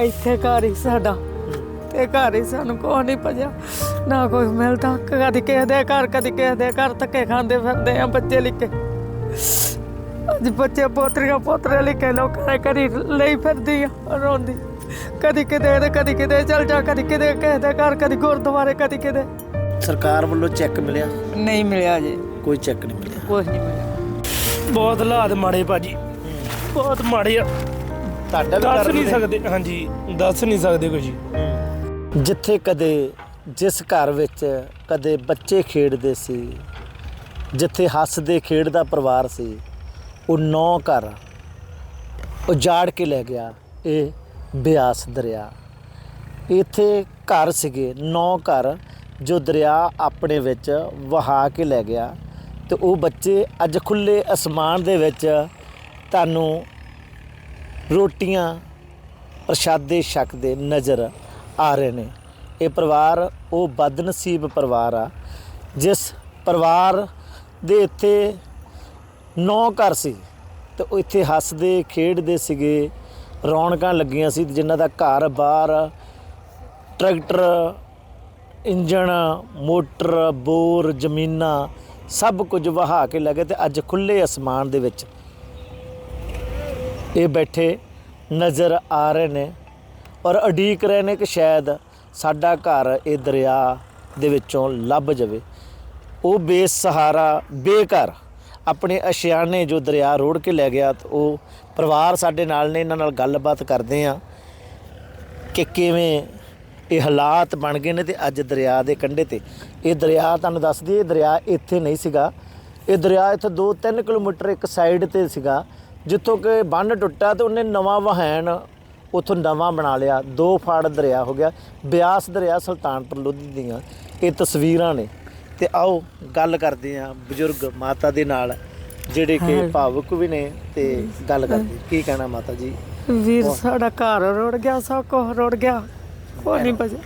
ਇੱਥੇ ਘਰ ਹੀ ਸਾਡਾ। ਤੇ ਘਰ ਹੀ ਸਾਨੂੰ ਕੋਈ ਨਹੀਂ ਪਜਿਆ ਨਾ ਕੋਈ ਮਿਲਦਾ। ਕਦੀ ਕਿਸੇ ਦੇ ਘਰ ਕਦੀ ਕਿਸੇ ਦੇ ਘਰ ਧੱਕੇ ਖਾਂਦੇ ਫਿਰਦੇ ਆ ਬੱਚੇ ਲਿਕੇ ਅੱਜ ਬੱਚੇ ਪੋਤਰੀਆਂ ਪੋਤਰੇ ਲਿਕੇ ਲੋਕਾਂ ਘਰੀ ਲਈ ਫਿਰਦੀ ਆ ਰੋਂਦੀ। ਕਦੀ ਕਿਤੇ ਤੇ ਕਦੀ ਕਿਤੇ ਚਲ ਜਾ ਕਦੀ ਕਿਤੇ ਕਿਸੇ ਦੇ ਘਰ ਕਦੀ ਗੁਰਦੁਆਰੇ ਕਦੀ ਕਿਤੇ। ਸਰਕਾਰ ਵੱਲੋਂ ਚੈੱਕ ਮਿਲਿਆ? ਨਹੀਂ ਮਿਲਿਆ ਜੀ। ਕੋਈ ਚੈੱਕ ਨਹੀਂ ਮਿਲਿਆ? ਕੁਝ ਨਹੀਂ ਮਿਲਿਆ। ਬਹੁਤ ਹਾਲਾਤ ਮਾੜੇ ਭਾਜੀ। ਬਹੁਤ ਮਾੜੇ ਆ। ਤੁਹਾਡਾ ਦੱਸ ਨਹੀਂ ਸਕਦੇ ਹਾਂਜੀ ਦੱਸ ਨਹੀਂ ਸਕਦੇ ਕੁਝ ਜਿੱਥੇ ਕਦੇ ਜਿਸ ਘਰ ਵਿੱਚ ਕਦੇ ਬੱਚੇ ਖੇਡਦੇ ਸੀ ਜਿੱਥੇ ਹੱਸਦੇ ਖੇਡਦਾ ਪਰਿਵਾਰ ਸੀ ਉਹ ਨੌ ਘਰ ਉਜਾੜ ਕੇ ਲੈ ਗਿਆ ਇਹ ਬਿਆਸ ਦਰਿਆ। ਇੱਥੇ ਘਰ ਸੀਗੇ ਨੌ ਘਰ ਜੋ ਦਰਿਆ ਆਪਣੇ ਵਿੱਚ ਵਹਾ ਕੇ ਲੈ ਗਿਆ ਤੇ ਉਹ ਬੱਚੇ ਅੱਜ ਖੁੱਲੇ ਅਸਮਾਨ ਦੇ ਵਿੱਚ ਤੁਹਾਨੂੰ ਰੋਟੀਆਂ ਪ੍ਰਸ਼ਾਦੇ ਛਕਦੇ ਨਜ਼ਰ ਆ ਰਹੇ ਨੇ। ਇਹ ਪਰਿਵਾਰ, ਉਹ ਬਦਨਸੀਬ ਪਰਿਵਾਰ ਆ, ਜਿਸ ਪਰਿਵਾਰ ਦੇ ਇੱਥੇ ਨੌ ਘਰ ਸੀ ਤੇ ਉਹ ਇੱਥੇ ਹੱਸਦੇ, ਖੇਡਦੇ ਸੀਗੇ, ਰੌਣਕਾਂ ਲੱਗੀਆਂ ਸੀ ਤੇ ਜਿਨ੍ਹਾਂ ਦਾ ਘਰ ਬਾਹਰ ਟਰੈਕਟਰ, ਇੰਜਣ, ਮੋਟਰ, ਬੋਰ, ਜ਼ਮੀਨਾਂ ਸਭ ਕੁਝ ਵਹਾ ਕੇ ਲੱਗੇ ਤੇ ਅੱਜ ਖੁੱਲੇ ਅਸਮਾਨ ਦੇ ਵਿੱਚ ਇਹ ਬੈਠੇ ਨਜ਼ਰ ਆ ਰਹੇ ਨੇ ਔਰ ਉਡੀਕ ਰਹੇ ਨੇ ਕਿ ਸ਼ਾਇਦ ਸਾਡਾ ਘਰ ਇਹ ਦਰਿਆ ਦੇ ਵਿੱਚੋਂ ਲੱਭ ਜਾਵੇ। ਉਹ ਬੇਸਹਾਰਾ, ਬੇਘਰ ਆਪਣੇ ਅਸ਼ਿਆਨੇ ਜੋ ਦਰਿਆ ਰੋੜ ਕੇ ਲੈ ਗਿਆ ਉਹ ਪਰਿਵਾਰ ਸਾਡੇ ਨਾਲ ਨੇ, ਇਹਨਾਂ ਨਾਲ ਗੱਲਬਾਤ ਕਰਦੇ ਆ ਕਿ ਕਿਵੇਂ ਇਹ ਹਾਲਾਤ ਬਣ ਗਏ ਨੇ ਤੇ ਅੱਜ ਦਰਿਆ ਦੇ ਕੰਢੇ ਤੇ। ਇਹ ਦਰਿਆ ਤੁਹਾਨੂੰ ਦੱਸ ਦਈਏ, ਇਹ ਦਰਿਆ ਇੱਥੇ ਨਹੀਂ ਸੀਗਾ। ਇਹ ਦਰਿਆ ਇੱਥੇ 2-3 ਕਿਲੋਮੀਟਰ ਇੱਕ ਸਾਈਡ ਤੇ ਸੀਗਾ। ਜਿੱਥੋਂ ਕਿ ਬੰਨ ਟੁੱਟਾ ਤੇ ਉਹਨੇ ਨਵਾਂ ਵਹਾਣ ਉਥੋਂ ਨਵਾਂ ਬਣਾ ਲਿਆ। ਦੋ ਫਾੜ ਦਰਿਆ ਹੋ ਗਿਆ ਬਿਆਸ ਦਰਿਆ ਸੁਲਤਾਨਪੁਰ ਲੋਧੀ ਦੀਆਂ। ਇਹ ਤਸਵੀਰਾਂ ਨੇ। ਤੇ ਆਓ ਗੱਲ ਕਰਦੇ ਆ ਬਜ਼ੁਰਗ ਮਾਤਾ ਦੇ ਨਾਲ ਜਿਹੜੇ ਕਿ ਭਾਵੁਕ ਵੀ ਨੇ ਤੇ ਗੱਲ ਕਰਦੇ ਕੀ ਕਹਿਣਾ ਮਾਤਾ ਜੀ? ਵੀਰ ਸਾਡਾ ਘਰ ਰੁੜ ਗਿਆ ਸਭ ਕੁਝ ਰੁੜ ਗਿਆ। ਕੋਈ ਨਹੀਂ ਬਚਿਆ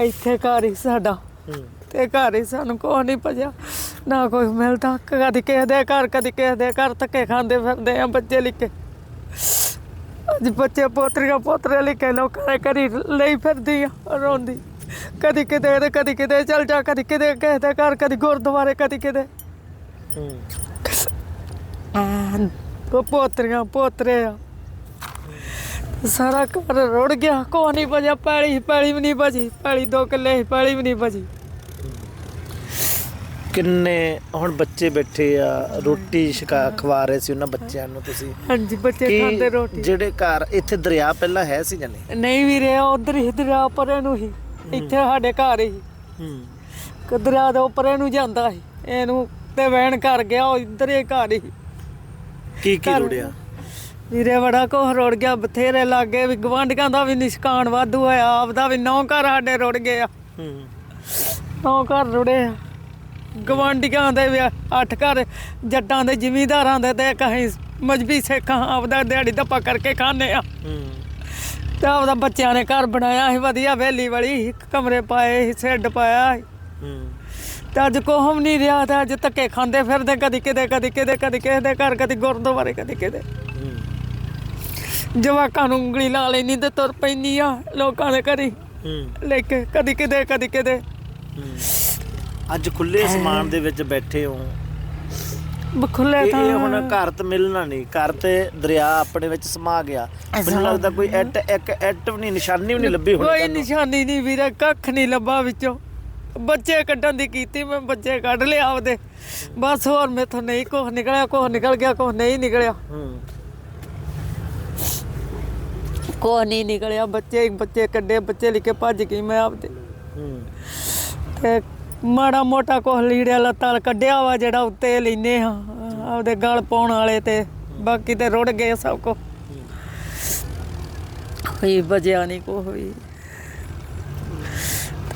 ਇੱਥੇ ਘਰ ਹੀ ਸਾਡਾ ਤੇ ਘਰ ਹੀ ਸਾਨੂੰ ਕੋਈ ਨਹੀਂ ਪਜਿਆ ਨਾ ਕੋਈ ਮਿਲਦਾ। ਕਦੀ ਕਿਸੇ ਦੇ ਘਰ ਕਦੀ ਕਿਸੇ ਦੇ ਘਰ ਧੱਕੇ ਖਾਂਦੇ ਫਿਰਦੇ ਆ ਬੱਚੇ ਲਿਕੇ ਅੱਜ ਬੱਚੇ ਪੋਤਰੀਆਂ ਪੋਤਰੇ ਲਿਕੇ ਲੋਕਾਂ ਦੇ ਘਰੀ ਲਈ ਫਿਰਦੀ ਆ ਰੋਂਦੀ। ਕਦੀ ਕਿਤੇ ਤੇ ਕਦੀ ਕਿਤੇ ਚਲ ਜਾ ਕਦੀ ਕਿਤੇ ਕਿਸੇ ਦੇ ਘਰ ਕਦੀ ਗੁਰਦੁਆਰੇ ਕਦੀ ਕਿਤੇ। ਹੂੰ ਪੋਤਰੀਆਂ ਪੋਤਰੇ ਆ। ਸਾਰਾ ਘਰ ਰੁੜ ਗਿਆ ਕੋਈ ਨਹੀਂ ਬਜਿਆ ਪੈਲੀ ਪੈਲੀ ਵੀ ਨਹੀਂ ਬਜੀ ਪੈਲੀ ਦੋ ਕਿੱਲੇ ਸੀ, ਪੈਲੀ ਵੀ ਨਹੀਂ ਬਜੀ ਕਿੰਨੇ ਹੁਣ ਬੱਚੇ ਬੈਠੇ ਆ ਰੋਟੀ ਛਕਾ ਖਵਾ ਰਹੇ ਸੀ ਉਹਨਾਂ ਬੱਚਿਆਂ ਨੂੰ ਤੁਸੀਂ? ਹਾਂਜੀ ਬੱਚੇ ਖਾਂਦੇ ਰੋਟੀ। ਜਿਹੜੇ ਘਰ ਇੱਥੇ ਦਰਿਆ ਪਹਿਲਾਂ ਹੈ ਸੀ ਜਨੇ ਨਹੀਂ? ਵੀਰੇ ਉਧਰ ਹੀ ਦਰਿਆ ਪਰੇ ਨੂੰ ਹੀ। ਇੱਥੇ ਸਾਡੇ ਘਰ ਹੀ। ਹੂੰ। ਕਿ ਦਰਿਆ ਦੇ ਉੱਪਰੇ ਨੂੰ ਜਾਂਦਾ ਸੀ। ਇਹਨੂੰ ਤੇ ਵਹਿਣ ਕਰ ਗਿਆ ਉਹ ਇੱਧਰ ਹੀ ਘਰ ਹੀ। ਕੀ ਕੀ ਘਰ- ਰੁੜਿਆ? ਵੀਰੇ ਬੜਾ ਕੁਛ ਰੁੜ ਗਿਆ ਬਥੇਰੇ ਲਾਗੇ ਵੀ ਗਵਾਂਢੀਆਂ ਦਾ ਵੀ ਨਿਸ਼ਕਾਨ ਵਾਧੂ ਹੋਇਆ ਆਪਦਾ ਵੀ ਨੌ ਘਰ ਸਾਡੇ ਰੁੜ ਗਏ ਆ। ਹੂੰ। ਨੌ ਘਰ ਰੁੜੇ ਆ। ਗਵਾਂਢੀਆਂ ਦੇ ਵੀ ਅੱਠ ਘਰ ਜੱਟਾਂ ਦੇ ਜ਼ਿਮੀਂਦਾਰਾਂ ਦੇ ਤੇ ਕਹੀਂ ਮਜਬੀ ਸੇਖਾਂ ਆਪਦਾ ਦਿਹਾੜੀ ਧੱਪਾ ਕਰਕੇ ਖਾਂਦੇ ਆ ਹੂੰ। ਤੇ ਆਪਦਾ ਬੱਚਿਆਂ ਨੇ ਘਰ ਬਣਾਇਆ ਸੀ ਵਧੀਆ ਵੇਲੀ ਵਾਲੀ ਇੱਕ ਕਮਰੇ ਪਾਏ ਸੀ ਸੈੱਡ ਪਾਇਆ ਤੇ ਅੱਜ ਕੋਹਮ ਨਹੀਂ ਰਿਹਾ ਤੇ ਅੱਜ ਧੱਕੇ ਖਾਂਦੇ ਫਿਰਦੇ ਕਦੀ ਕਿਤੇ ਕਦੀ ਕਿਤੇ ਕਦੀ ਕਿਸੇ ਦੇ ਘਰ ਕਦੀ ਗੁਰਦੁਆਰੇ ਕਦੀ ਕਿਤੇ। ਜਵਾਕਾਂ ਨੂੰ ਉਂਗਲੀ ਲਾ ਲੈਣੀ ਤੇ ਤੁਰ ਪੈਂਦੀ ਆ ਲੋਕਾਂ ਦੇ ਘਰੀ। ਹੂੰ। ਲੈ ਕੇ ਕਦੀ ਕਿਤੇ ਕਦੀ ਕਿਤੇ। ਅੱਜ ਖੁੱਲੇ ਅਸਮਾਨ ਦੇ ਵਿੱਚ ਬੈਠੇ ਹੋ। ਬਖੁੱਲੇ ਇਹ ਤਾਂ ਇਹ ਹੁਣ ਘਰ ਤੇ ਮਿਲਣਾ ਨਹੀਂ। ਘਰ ਤੇ ਦਰਿਆ ਆਪਣੇ ਵਿੱਚ ਸਮਾ ਗਿਆ। ਮੈਨੂੰ ਲੱਗਦਾ ਕੋਈ ਐਟ ਇੱਕ ਐਟ ਵੀ ਨਹੀਂ ਨਿਸ਼ਾਨੀ ਵੀ ਨਹੀਂ ਲੱਭੀ ਹੋਣੀ ਕੋਈ ਤੁਹਾਨੂੰ। ਨਿਸ਼ਾਨੀ ਨਹੀਂ ਵੀਰੇ ਕੱਖ ਨਹੀਂ ਲੱਭਾ ਵਿੱਚੋਂ। ਬੱਚੇ ਕੱਢਣ ਦੀ ਕੀਤੀ ਮੈਂ ਬੱਚੇ ਕੱਢ ਲਿਆ ਆਪਦੇ। ਬਸ ਹੋਰ ਮੇਥੋਂ ਨਹੀਂ ਕੁਛ ਨਿਕਲਿਆ ਕੁਛ ਨਿਕਲ ਗਿਆ ਕੁਛ ਨਹੀਂ ਨਿਕਲਿਆ। ਹੂੰ। ਕੁਛ ਨਹੀਂ ਨਿਕਲਿਆ ਬੱਚੇ ਬੱਚੇ ਕੱਢੇ ਬੱਚੇ ਲਿਖੇ ਭੱਜ ਗਈ ਮੈਂ ਆਪਦੇ। ਹੂੰ। ਤੇ ਮਾੜਾ ਮੋਟਾ ਕੁਛ ਲੀੜਿਆ ਲੱਤਾਂ ਕੱਢਿਆ ਵਾ ਜਿਹੜਾ ਉੱਤੇ ਲੈਨੇ ਆ ਆਪਦੇ ਗਲ ਪਾਉਣ ਵਾਲੇ ਤੇ ਬਾਕੀ ਤੇ ਰੁੜ ਗਏ ਸਭ ਕੋ ਕੋਈ ਬਜਿਆ ਨਹੀਂ ਕੋ ਹੋਈ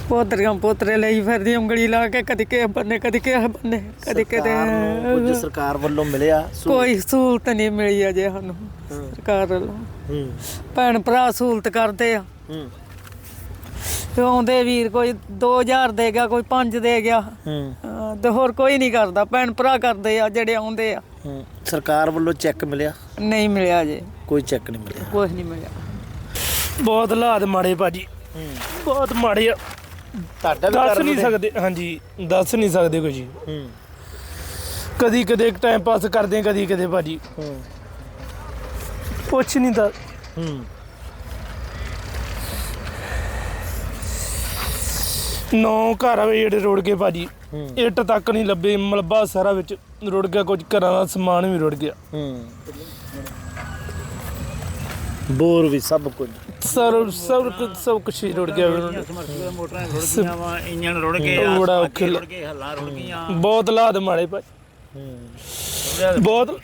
ਪੋਤਰੀਆਂ ਪੋਤਰੇ ਲਈ ਫਿਰਦੀ ਉਂਗਲੀ ਲਾ ਕੇ ਕਦੀ ਕਿਸੇ ਬੰਨੇ ਕਦੀ ਕਿਸੇ ਬੰਨੇ ਕਦੀ ਕਿਤੇ ਕੁਝ ਸਰਕਾਰ ਵੱਲੋਂ ਮਿਲਿਆ? ਕੋਈ ਸਹੂਲਤ ਨਹੀਂ ਮਿਲੀ ਅਜੇ ਸਾਨੂੰ। ਸਰਕਾਰ ਵੱਲੋਂ। ਭੈਣ ਭਰਾ ਸਹੂਲਤ ਕਰਦੇ ਆ। ਤੇ ਆਉਂਦੇ ਵੀਰ ਕੋਈ 2000 ਦੇ ਗਿਆ ਕੋਈ 5 ਦੇ ਗਿਆ। ਹੂੰ। ਹਾਂ, ਤੇ ਹੋਰ ਕੋਈ ਨਹੀਂ ਕਰਦਾ ਭੈਣ ਭਰਾ ਕਰਦੇ ਆ ਜਿਹੜੇ ਆਉਂਦੇ ਆ। ਹੂੰ ਸਰਕਾਰ ਵੱਲੋਂ ਚੈੱਕ ਮਿਲਿਆ? ਨਹੀਂ ਮਿਲਿਆ ਜੇ ਕੋਈ ਚੈੱਕ ਨਹੀਂ ਮਿਲਿਆ? ਕੁਝ ਨਹੀਂ ਮਿਲਿਆ। ਬਹੁਤ ਹਾਲਾਤ ਮਾੜੇ ਭਾਜੀ। ਬਹੁਤ ਮਾੜੇ ਆ। ਤੁਹਾਡਾ ਵੀ ਦੱਸ ਨਹੀਂ? ਸਕਦੇ ਹਾਂਜੀ ਦੱਸ ਨਹੀਂ ਸਕਦੇ ਕੁਝ ਜੀ। ਹੂੰ। ਕਦੀ ਕਦੇ ਟਾਈਮ ਪਾਸ ਕਰਦੇ ਹਾਂ, ਕਦੀ ਕਦੇ ਭਾਜੀ। ਹੂੰ। ਕੁਛ ਨਹੀਂ ਦਾ ਹੂੰ। ਨੌ ਘਰ ਆ ਜਿਹੜੇ ਰੁੜ ਗਏ ਭਾਜੀ। ਇੱਟ ਤੱਕ ਨਹੀਂ ਲੱਭੇ ਮਲਬਾ ਸਾਰਾ ਵਿੱਚ ਰੁੜ ਗਿਆ ਕੁਝ ਘਰਾਂ ਦਾ ਸਮਾਨ ਵੀ ਰੁੜ ਗਿਆ। ਹੂੰ। ਬੋਰ ਵੀ ਸਭ ਕੁਝ। ਸਰ ਸਭ ਕੁਝ- ਸਭ ਕੁਝ ਹੀ ਰੁੜ ਗਿਆ। ਮੋਟਰਾਂ ਰੁੜ ਗਈਆਂ ਵਾ ਇੰਜਣ ਰੁੜ ਗਏ ਆ ਬੜਾ ਔਖਾ ਸਪਾਕੇ ਰੁੜ ਗਏ ਹੱਲਾਂ ਰੁੜ ਗਈਆਂ ਬਹੁਤ ਹਾਲਾਤ ਮਾੜੇ ਭਾਜੀ। ਬਹੁਤ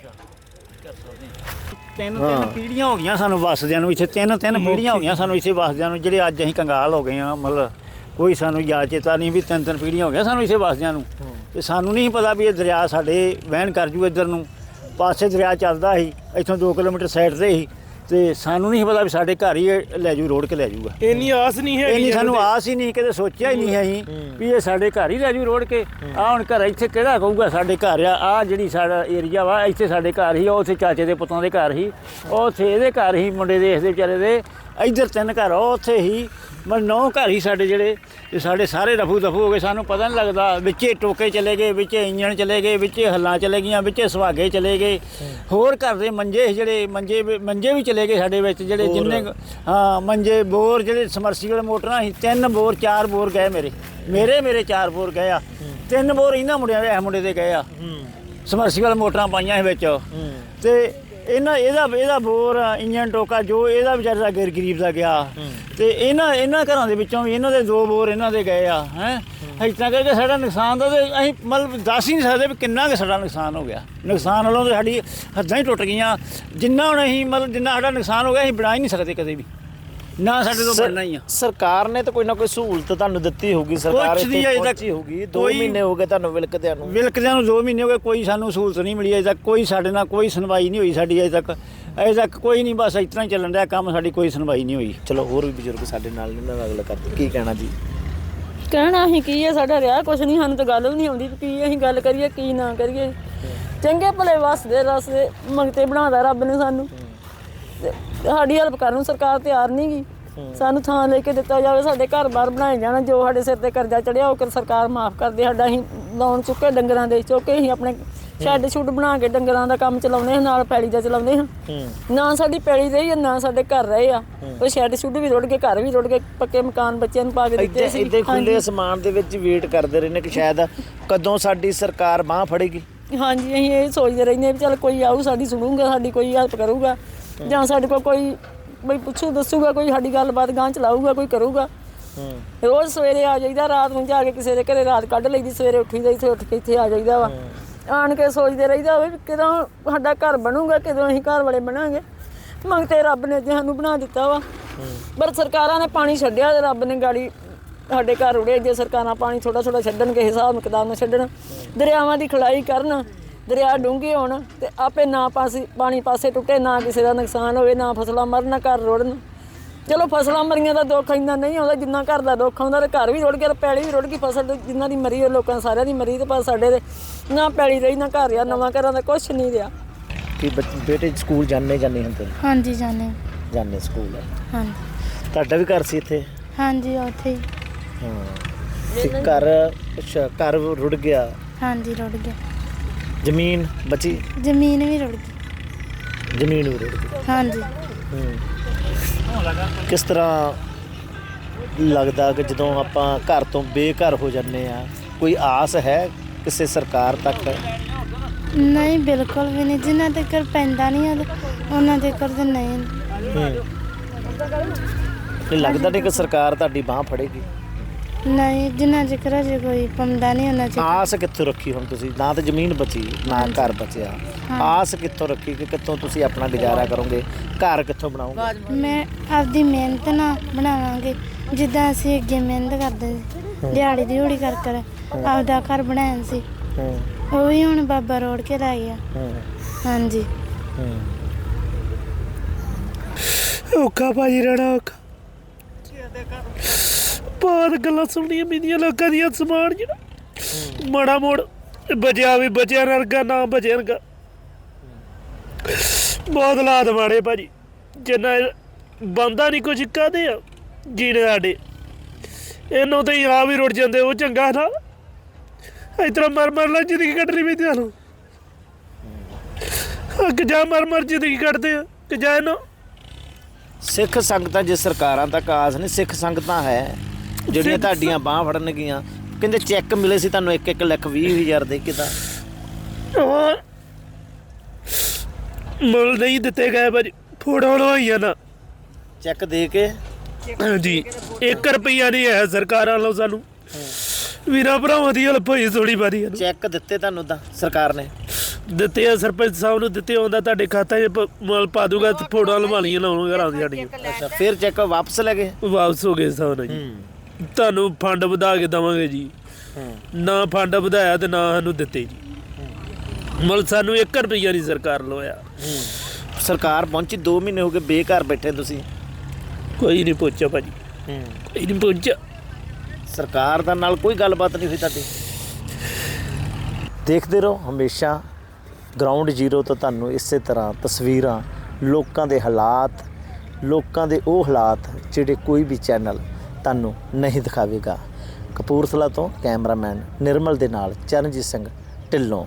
ਤਿੰਨ ਤਿੰਨ ਪੀੜ੍ਹੀਆਂ ਹੋ ਗਈਆਂ ਸਾਨੂੰ ਵਸਦਿਆਂ ਨੂੰ। ਇੱਥੇ ਤਿੰਨ ਤਿੰਨ ਪੀੜ੍ਹੀਆਂ ਹੋ ਗਈਆਂ ਸਾਨੂੰ ਇੱਥੇ ਵਸਦਿਆਂ ਨੂੰ। ਜਿਹੜੇ ਅੱਜ ਅਸੀਂ ਕੰਗਾਲ ਹੋ ਗਏ ਆ ਮਤਲਬ ਕੋਈ ਸਾਨੂੰ ਯਾਦ ਚੇਤਾ ਨਹੀਂ ਵੀ ਤਿੰਨ ਤਿੰਨ ਪੀੜ੍ਹੀਆਂ ਹੋ ਗਈਆਂ ਸਾਨੂੰ ਇੱਥੇ ਵਸਦਿਆਂ ਨੂੰ। ਤੇ ਸਾਨੂੰ ਨਹੀਂ ਪਤਾ ਵੀ ਇਹ ਦਰਿਆ ਸਾਡੇ ਵਹਿਣ ਕਰ ਜੂ ਇੱਧਰ ਨੂੰ। ਪਾਸੇ ਦਰਿਆ ਚੱਲਦਾ ਸੀ ਇੱਥੋਂ 2 ਕਿਲੋਮੀਟਰ ਸਾਈਡ ਤੇ ਸੀ। ਤੇ ਸਾਨੂੰ ਨਹੀਂ ਪਤਾ ਵੀ ਸਾਡੇ ਘਰ ਹੀ ਇਹ ਲੈ ਜੂ ਰੋੜ ਕੇ ਲੈ ਜੂਗਾ। ਇੰਨੀ ਆਸ ਨਹੀਂ ਹੈਗੀ ਨਹੀਂ ਸਾਨੂੰ ਆਸ ਹੀ ਨਹੀਂ ਕਦੇ ਸੋਚਿਆ ਹੀ ਨਹੀਂ ਅਸੀਂ ਵੀ ਇਹ ਸਾਡੇ ਘਰ ਹੀ ਲੈ ਜੂ ਰੋੜ ਕੇ। ਆ ਹੁਣ ਘਰ ਇੱਥੇ ਕਿਹੜਾ ਕਹੂਗਾ ਸਾਡੇ ਘਰ ਆ? ਆ ਜਿਹੜੀ ਸਾਡਾ ਏਰੀਆ ਵਾ ਇੱਥੇ ਸਾਡੇ ਘਰ ਹੀ ਉਹ ਉੱਥੇ ਚਾਚੇ ਦੇ ਪੁੱਤਾਂ ਦੇ ਘਰ ਹੀ ਉਹ ਉੱਥੇ ਇਹਦੇ ਘਰ ਹੀ ਮੁੰਡੇ ਦੇ ਇਸਦੇ ਵਿਚਾਰੇ ਦੇ। ਇੱਧਰ ਤਿੰਨ ਘਰ ਆ, ਉਹ ਉੱਥੇ ਹੀ। ਮਨ ਨੌ ਘਰ ਹੀ ਸਾਡੇ ਜਿਹੜੇ ਤੇ ਸਾਡੇ ਸਾਰੇ ਰਫੂ ਦਫੂ ਹੋ ਗਏ। ਸਾਨੂੰ ਪਤਾ ਨਹੀਂ ਲੱਗਦਾ ਵਿੱਚੇ ਟੋਕੇ ਚਲੇ ਗਏ ਵਿੱਚੇ ਇੰਜਣ ਚਲੇ ਗਏ ਵਿੱਚੇ ਹੱਲਾਂ ਚਲੇ ਗਈਆਂ ਵਿੱਚੇ ਸੁਹਾਗੇ ਚਲੇ ਗਏ। ਹੋਰ ਘਰ ਦੇ ਮੰਜੇ ਜਿਹੜੇ ਮੰਜੇ ਮੰਜੇ ਵੀ ਚਲੇ ਗਏ ਸਾਡੇ ਵਿੱਚ ਜਿਹੜੇ ਜਿੰਨੇ ਹਾਂ ਮੰਜੇ ਬੋਰ ਜਿਹੜੇ ਸਮਰਸੀਬਲ ਮੋਟਰਾਂ ਸੀ ਤਿੰਨ ਬੋਰ ਚਾਰ ਬੋਰ ਗਏ ਮੇਰੇ। ਮੇਰੇ ਮੇਰੇ ਚਾਰ ਬੋਰ ਗਏ ਆ। ਤਿੰਨ ਬੋਰ ਇਹਨਾਂ ਮੁੰਡਿਆਂ ਦੇ ਇਹ ਮੁੰਡੇ ਦੇ ਗਏ ਆ। ਸਮਰਸੀਬਲ ਮੋਟਰਾਂ ਪਾਈਆਂ ਸੀ ਵਿੱਚ। ਤੇ ਇਹਨਾਂ ਇਹਦਾ ਇਹਦਾ ਬੋਰ ਇੰਜਨ ਟੋਕਾ ਜੋ ਇਹਦਾ ਵਿਚਾਰੇ ਦਾ ਗੈਰ ਗਰੀਬ ਦਾ ਗਿਆ। ਤੇ ਇਹਨਾਂ ਇਹਨਾਂ ਘਰਾਂ ਦੇ ਵਿੱਚੋਂ ਵੀ ਇਹਨਾਂ ਦੇ ਦੋ ਬੋਰ ਇਹਨਾਂ ਦੇ ਗਏ ਆ ਹੈ। ਇਤਨਾ ਕਰਕੇ ਸਾਡਾ ਨੁਕਸਾਨ ਦਾ ਤੇ ਅਸੀਂ ਮਤਲਬ ਦੱਸ ਹੀ ਨਹੀਂ ਸਕਦੇ ਵੀ ਕਿੰਨਾ ਕੁ ਸਾਡਾ ਨੁਕਸਾਨ ਹੋ ਗਿਆ। ਨੁਕਸਾਨ ਵੱਲੋਂ ਤੇ ਸਾਡੀ ਹੱਦਾਂ ਹੀ ਟੁੱਟ ਗਈਆਂ। ਜਿੰਨਾ ਹੁਣ ਅਸੀਂ ਮਤਲਬ ਜਿੰਨਾ ਸਾਡਾ ਨੁਕਸਾਨ ਹੋ ਗਿਆ ਅਸੀਂ ਬਣਾ ਹੀ ਨਹੀਂ ਸਕਦੇ ਕਦੇ ਵੀ। ਨਾ ਸਾਡੇ ਤੋਂ ਬਣਨਾ ਹੀ ਆ। ਸਰਕਾਰ ਨੇ ਤਾਂ ਕੋਈ ਨਾ ਕੋਈ ਸਹੂਲਤ ਤੁਹਾਨੂੰ ਦਿੱਤੀ ਹੋਊਗੀ ਸਰਕਾਰ ਕੁਛ ਨਹੀਂ ਅਜੇ ਤੱਕ। ਹੋਊਗੀ। 2 ਕੋਈ- ਮਹੀਨੇ ਹੋ ਗਏ ਤੁਹਾਨੂੰ ਵਿਲਕਦਿਆਂ ਨੂੰ। ਵਿਲਕਦਿਆਂ ਨੂੰ 2 ਮਹੀਨੇ ਹੋ ਗਏ ਕੋਈ ਸਾਨੂੰ ਸਹੂਲਤ ਨਹੀਂ ਮਿਲੀ ਅਜੇ ਤੱਕ ਕੋਈ ਸਾਡੇ ਨਾਲ ਕੋਈ ਸੁਣਵਾਈ ਨਹੀਂ ਹੋਈ ਸਾਡੀ ਅਜੇ ਤੱਕ। ਅਜੇ ਤੱਕ ਕੋਈ ਨਹੀਂ ਬਸ ਤਰ੍ਹਾਂ ਹੀ ਚੱਲਣ ਰਿਹਾ ਕੰਮ ਸਾਡੀ ਕੋਈ ਸੁਣਵਾਈ ਨਹੀਂ ਹੋਈ। ਚਲੋ ਹੋਰ ਵੀ ਬਜ਼ੁਰਗ ਸਾਡੇ ਨਾਲ ਨੇ ਨਾਲ ਅਗਲਾ ਕਰਦੇ। ਕੀ ਕਹਿਣਾ ਜੀ? ਕਹਿਣਾ ਅਸੀਂ ਕੀ ਹੈ ਸਾਡਾ ਰਿਹਾ ਕੁਛ ਨਹੀਂ ਸਾਨੂੰ ਤਾਂ ਗੱਲ ਵੀ ਨਹੀਂ ਆਉਂਦੀ ਕੀ ਅਸੀਂ ਗੱਲ ਕਰੀਏ ਕੀ ਨਾ ਕਰੀਏ। ਚੰਗੇ ਭਲੇ ਵਸਦੇ ਰਸਦੇ ਮੰਗਤੇ ਬਣਾਦਾ ਰੱਬ ਨੇ ਸਾਨੂੰ। ਸਾਡੀ ਹੈਲਪ ਕਰਨ ਨੂੰ ਸਰਕਾਰ ਤਿਆਰ ਨਹੀਂ ਗੀ। ਸਾਨੂੰ ਥਾਂ ਲੈ ਕੇ ਦਿੱਤਾ ਜਾਵੇ ਸਾਡੇ ਘਰ-ਬਾਰ ਬਣਾਏ ਜਾਣ ਜੋ ਸਾਡੇ ਸਿਰ ਤੇ ਕਰਜ਼ਾ ਚੜਿਆ ਉਹ ਕਰ ਸਰਕਾਰ ਮਾਫ ਕਰ ਦੇ। ਸਾਡਾ ਅਸੀਂ ਲੋਨ ਚੁੱਕੇ ਡੰਗਰਾਂ ਦੇ ਚੁੱਕੇ ਅਸੀਂ ਆਪਣੇ ਸ਼ੈੱਡ ਸ਼ੁੱਡ ਬਣਾ ਕੇ ਡੰਗਰਾਂ ਦਾ ਕੰਮ ਚਲਾਉਂਦੇ ਹਾਂ ਨਾਲ ਪੈਲੀ ਦਾ ਚਲਾਉਂਦੇ ਹਾਂ। ਨਾ ਸਾਡੀ ਪੈਲੀ ਰਹੀ ਨਾ ਸਾਡੇ ਘਰ ਰਹੇ ਆ। ਉਹ ਸ਼ੈੱਡ ਸ਼ੁੱਡ ਵੀ ਰੁੜ ਗਏ ਘਰ ਵੀ ਰੁੜ ਗਏ ਪੱਕੇ ਮਕਾਨ ਬੱਚਿਆਂ ਨੂੰ ਪਾ ਕੇ ਦਿੱਤੇ ਸੀ ਇੱਥੇ ਖੁੱਲੇ। ਅਸਮਾਨ ਦੇ ਵਿੱਚ ਵੇਟ ਕਰਦੇ ਰਹਿੰਦੇ ਕਿ ਸ਼ਾਇਦ ਕਦੋਂ ਸਾਡੀ ਸਰਕਾਰ ਬਾਹ ਫੜੇਗੀ। ਹਾਂਜੀ ਅਸੀਂ ਇਹ ਸੋਚਦੇ ਰਹਿੰਦੇ ਹਾਂ ਵੀ ਚੱਲ ਕੋਈ ਆਊ ਸਾਡੀ ਸੁਣੂਗਾ ਸਾਡੀ ਕੋਈ ਹੈਲਪ ਕਰੂਗਾ। ਜਾਂ ਸਾਡੇ ਕੋਲ ਕੋਈ ਬਈ ਪੁੱਛੂ ਦੱਸੂਗਾ ਕੋਈ ਸਾਡੀ ਗੱਲਬਾਤ ਗਾਂ ਚਲਾਊਗਾ ਕੋਈ ਕਰੂਗਾ। ਰੋਜ਼ ਸਵੇਰੇ ਆ ਜਾਈਦਾ ਰਾਤ ਨੂੰ ਜਾ ਕੇ ਕਿਸੇ ਦੇ ਘਰੇ ਰਾਤ ਕੱਢ ਲਈਦੀ ਸਵੇਰੇ ਉੱਠੀਦਾ ਇੱਥੇ ਉੱਠ ਕੇ ਇੱਥੇ ਆ ਜਾਈਦਾ ਵਾ। ਆਣ ਕੇ ਸੋਚਦੇ ਰਹੀਦਾ ਹੋਵੇ ਵੀ ਕਦੋਂ ਸਾਡਾ ਘਰ ਬਣੂਗਾ ਕਦੋਂ ਅਸੀਂ ਘਰ ਵਾਲੇ ਬਣਾਂਗੇ। ਮੰਗਤੇ ਰੱਬ ਨੇ ਸਾਨੂੰ ਬਣਾ ਦਿੱਤਾ ਵਾ। ਪਰ ਸਰਕਾਰਾਂ ਨੇ ਪਾਣੀ ਛੱਡਿਆ ਤੇ ਰੱਬ ਨੇ ਗਾੜੀ ਸਾਡੇ ਘਰ ਉੜੇ ਜੇ ਸਰਕਾਰਾਂ ਪਾਣੀ ਥੋੜਾ ਥੋੜਾ ਛੱਡਣ ਕੇ ਹਿਸਾਬ ਮਿਕਦਾਰ ਨਾਲ ਛੱਡਣ। ਦਰਿਆਵਾਂ ਦੀ ਖਲਾਈ ਕਰਨ ਦਰਿਆ ਡੂੰਘੇ ਹੋਣ ਤੇ ਆਪੇ ਨਾ ਪਾਸੇ ਪਾਣੀ ਪਾਸੇ ਟੁੱਟੇ ਨਾ ਕਿਸੇ ਦਾ ਨੁਕਸਾਨ ਹੋਵੇ ਨਾ ਫਸਲਾਂ ਮਰਨ ਘਰ ਰੋੜਨ। ਚਲੋ ਫਸਲਾਂ ਮਰੀਆਂ ਦਾ ਦੁੱਖ ਇੰਨਾ ਨਹੀਂ ਆਉਂਦਾ ਜਿੰਨਾ ਘਰ ਦਾ ਦੁੱਖ ਆਉਂਦਾ ਤੇ ਘਰ ਵੀ ਰੁੜ ਗਿਆ ਤੇ ਪੈਲੀ ਵੀ ਰੁੜ ਗਈ ਫਸਲ ਤੇ ਜਿੰਨਾਂ ਦੀ ਮਰੀ ਉਹ ਲੋਕਾਂ ਸਾਰਿਆਂ ਦੀ ਮਰੀ ਤੇ ਪਰ ਸਾਡੇ ਦੇ ਨਾ ਪੈਲੀ ਰਹੀ ਨਾ ਘਰ ਆ ਨਵਾਂ ਘਰਾਂ ਦਾ ਕੁਝ ਨਹੀਂ ਰਿਹਾ। ਕਿ ਬੱਚ- ਬੇਟੇ ਸਕੂਲ ਜਾਂਦੇ ਜਾਂਦੇ ਹੁੰਦੇ? ਨੇ ਹਾਂਜੀ ਜਾਣੇ ਜਾਂਦੇ ਸਕੂਲ। ਹਾਂਜੀ। ਤੁਹਾਡਾ ਵੀ ਘਰ ਸੀ ਇੱਥੇ? ਹਾਂਜੀ ਉੱਥੇ ਹੀ। ਹਾਂ। ਤੇ ਘਰ ਅੱਛਾ ਘਰ ਰੁੜ ਗਿਆ। ਹਾਂਜੀ ਰੁੜ ਗਿਆ। ਜ਼ਮੀਨ ਬਚੀ? ਜ਼ਮੀਨ ਵੀ ਰੁੜ ਗਈ। ਜ਼ਮੀਨ ਵੀ ਰੁੜ ਗਈ। ਹਾਂਜੀ। ਹੂੰ। ਕਿਸ ਤਰ੍ਹਾਂ ਲੱਗਦਾ ਕਿ ਜਦੋਂ ਆਪਾਂ ਘਰ ਤੋਂ ਬੇਘਰ ਹੋ ਜਾਂਦੇ ਆ ਕੋਈ ਆਸ ਹੈ ਕਿਸੇ ਸਰਕਾਰ ਤੱਕ? ਨਹੀਂ ਬਿਲਕੁਲ ਵੀ ਨਹੀਂ। ਜਿੰਨਾ ਤੱਕ ਪੈਂਦਾ ਨਹੀਂ ਉਦ- ਉਹਨਾਂ ਦੇ ਕਰ ਤੇ ਨਹੀਂ। ਹੂੰ। ਇਹ ਲੱਗਦਾ ਨਹੀਂ ਕਿ ਸਰਕਾਰ ਤੁਹਾਡੀ ਬਾਹ ਫੜੇਗੀ? ਨਹੀਂ ਜਿੰਨਾ ਜ਼ਿਕਰ ਜੇ ਕੋਈ ਪੰਦਾ ਨਹੀਂ ਉਹਨਾਂ ਚ ਆਸ ਕਿੱਥੋਂ ਰੱਖੀ ਹੁਣ ਤੁਸੀਂ? ਨਾ ਤਾਂ ਜ਼ਮੀਨ ਬਚੀ ਨਾ ਘਰ ਬਚਿਆ। ਆਸ ਕਿੱਥੋਂ ਰੱਖੀ ਕਿ ਕਿੱਥੋਂ ਤੁਸੀਂ ਆਪਣਾ ਗੁਜ਼ਾਰਾ ਕਰੋਗੇ? ਘਰ ਕਿੱਥੋਂ ਬਣਾਓਗੇ? ਮੈਂ ਆਪਦੀ ਮਿਹਨਤ ਨਾਲ ਬਣਾਵਾਂਗੇ। ਜਿੱਦਾਂ ਅਸੀਂ ਅੱਗੇ ਮਿਹਨਤ ਕਰਦੇ ਸੀ ਦਿਹਾੜੀ ਦਿਹੜੀ ਕਰ ਕਰ ਆਪਦਾ ਘਰ ਬਣਾਇਆ ਸੀ। ਹੂੰ। ਉਹ ਵੀ ਹੁਣ ਬਾਬਾ ਰੋੜ ਕੇ ਲੈ ਗਿਆ। ਹੂੰ। ਹਾਂਜੀ। ਹੂੰ। ਔਖਾ ਭਾਜੀ ਰਹਿਣਾ ਔਖਾ। ਬਹੁਤ ਗੱਲਾਂ ਸੁਣਨੀਆਂ ਪੈਂਦੀਆਂ ਲੋਕਾਂ ਦੀਆਂ, ਸਮਾਨ ਜਿਹੜਾ। ਮਾੜਾ ਮੋੜ ਬਚਿਆ ਵੀ ਬਚਿਆ ਨਰਗਾ ਨਾ ਬਚਿਆ ਨਰਗਾ ਬਹੁਤ ਹਾਲਾਤ ਮਾੜੇ ਭਾਜੀ। ਜਿੰਨਾ ਬੰਦਾ ਨਹੀਂ ਕੁਝ ਕਾਦੇ ਆ, ਜੀਣੇ ਸਾਡੇ। ਇਹਨੂੰ ਤੇ ਆ ਵੀ ਰੁੜ ਜਾਂਦੇ, ਉਹ ਚੰਗਾ ਨਾ। ਇਸ ਮਰ ਮਰ ਲੈ ਜ਼ਿੰਦਗੀ ਕੱਢਣੀ ਵੀ ਤੁਹਾਨੂੰ ਅੱਗ ਜਾ ਮਰ ਮਰ ਜ਼ਿੰਦਗੀ ਕੱਢਦੇ ਆ, ਕਿ ਜਾ ਇਹਨੂੰ। ਸਿੱਖ ਸੰਗਤਾਂ ਜੇ ਸਰਕਾਰਾਂ ਤੱਕ ਆਸ ਨਹੀਂ ਸਿੱਖ ਸੰਗਤਾਂ ਹੈ। ਜਿਹੜੀਆਂ ਤੁਹਾਡੀਆਂ ਬਾਹ ਫੜਨਗੀਆਂ। ਕਹਿੰਦੇ ਚੈੱਕ ਮਿਲੇ ਸੀ ਤੁਹਾਨੂੰ 1-1 ਲੱਖ 20 ਹਜ਼ਾਰ ਦੇ ਕਿਦਾ ਹੋਰ। ਮੁੱਲ ਨਹੀਂ ਦਿੱਤੇ ਗਏ ਭਾਜੀ ਫੋਟੋ ਲਵਾਈਆਂ ਨਾ। ਚੈੱਕ ਦੇ ਕੇ? ਜੀ 1 ਰੁਪਈਆ ਨਹੀਂ ਹੈ ਸਰਕਾਰਾਂ ਵੱਲੋਂ ਸਾਨੂੰ। ਵੀਰਾਂ ਭਰਾਵਾਂ ਦੀ ਹੈਲਪ ਹੋਈ ਥੋੜੀ ਬਾਰੀ ਨੂੰ ਚੈੱਕ ਦਿੱਤੇ ਤੁਹਾਨੂੰ ਤਾਂ ਸਰਕਾਰ ਨੇ? ਦਿੱਤੇ ਆ ਸਰਪੰਚ ਸਾਹਿਬ ਨੂੰ ਦਿੱਤੇ ਹੁੰਦਾ ਤੁਹਾਡੇ ਖਾਤੇ 'ਚ ਪ- ਮਾਲ ਪਾ ਦੂਗਾ ਤੇ ਫੋਟੋਆਂ ਲਵਾ ਲਈਆਂ ਲਾਉਣ ਘਰਾਂ ਦੀਆਂ ਸਾਡੀਆਂ ਅੱਛਾ ਫਿਰ ਚੈੱਕ ਵਾਪਸ ਲੈ ਗਏ? ਵਾਪਸ ਹੋ ਗਏ ਸਾਨ ਜੀ। ਤੁਹਾਨੂੰ ਫੰਡ ਵਧਾ ਕੇ ਦਵਾਂਗੇ ਜੀ। ਨਾ ਫੰਡ ਵਧਾਇਆ ਤੇ ਨਾ ਸਾਨੂੰ ਦਿੱਤੇ ਜੀ। ਮਲ ਸਾਨੂੰ 1 ਰੁਪਈਆ ਨਹੀਂ ਸਰਕਾਰ ਲੋਇਆ ਸਰਕਾਰ ਪਹੁੰਚੀ 2 ਮਹੀਨੇ ਹੋ ਗਏ ਬੇਘਰ ਬੈਠੇ ਤੁਸੀਂ। ਕੋਈ ਨਹੀਂ ਪੁੱਛਿਆ ਭਾਜੀ। ਕੋਈ ਨਹੀਂ ਪੁੱਛਿਆ ਸਰਕਾਰ ਦਾ ਨਾਲ ਕੋਈ ਗੱਲਬਾਤ ਨਹੀਂ ਹੋਈ ਤੁਹਾਡੀ। ਦੇਖਦੇ ਰਹੋ ਹਮੇਸ਼ਾ। ਗਰਾਊਂਡ ਜ਼ੀਰੋ ਤੋਂ ਤੁਹਾਨੂੰ ਇਸੇ ਤਰ੍ਹਾਂ ਤਸਵੀਰਾਂ ਲੋਕਾਂ ਦੇ ਹਾਲਾਤ ਲੋਕਾਂ ਦੇ ਉਹ ਹਾਲਾਤ ਜਿਹੜੇ ਕੋਈ ਵੀ ਚੈਨਲ ਤੁਹਾਨੂੰ ਨਹੀਂ ਦਿਖਾਵੇਗਾ। ਕਪੂਰਥਲਾ ਤੋਂ ਕੈਮਰਾਮੈਨ ਨਿਰਮਲ ਦੇ ਨਾਲ ਚਰਨਜੀਤ ਸਿੰਘ ਢਿੱਲੋਂ।